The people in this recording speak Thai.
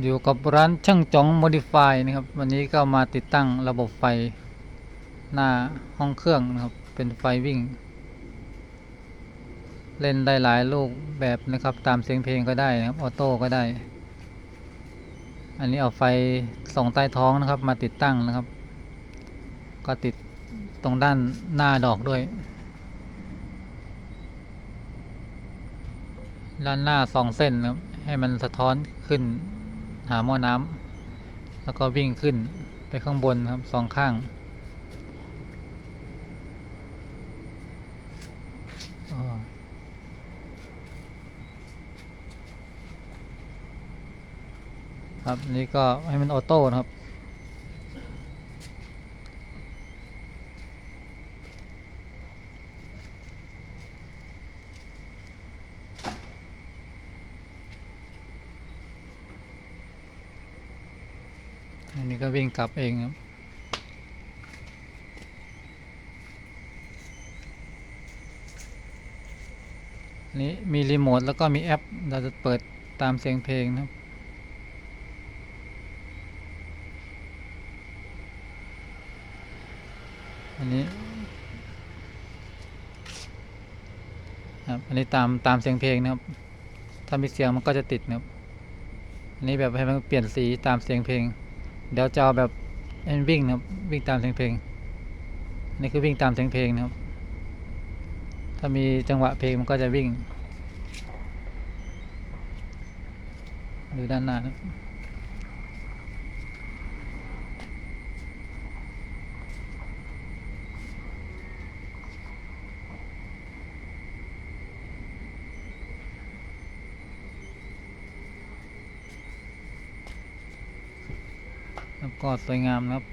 อยู่กับร้านช่างจองโมดิฟายนะครับ วันนี้ก็มาติดตั้งระบบไฟหน้าห้องเครื่องนะครับ เป็นไฟวิ่ง เล่นได้หลายลูกแบบนะครับ ตามเสียงเพลงก็ได้นะครับ ออโต้ก็ได้ อันนี้เอาไฟส่องใต้ท้องนะครับ มาติดตั้งนะครับ ก็ติดตรงด้านหน้าดอกด้วย ด้านหน้าสองเส้นนะครับ ให้มันสะท้อนขึ้นาหม้อน้ำแล้วก็วิ่งขึ้นไปข้างบนครับสองข้างครับนนี่ก็ให้มันออโต้นะครับ อันนี้ก็วิ่งกลับเองครับนนี้มีรีโมทแล้วก็มีแอป เราจะเปิดตามเสียงเพลงนะครับ อันนี้ครับอันนี้ตามตามเสียงเพลงนะครับ ถ้ามีเสียงมันก็จะติดนะครับ อันนี้แบบให้มันเปลี่ยนสีตามเสียงเพลง เดี๋ยวจะเอาแบบเอ็นวิ่งนะครับวิ่งตามเสียงเพลงนี่คือวิ่งตามเสียงเพลงนะครับ ถ้ามีจังหวะเพลงมันก็จะวิ่งดูด้านหน้านะครับ แล้วก็สวยงามครับ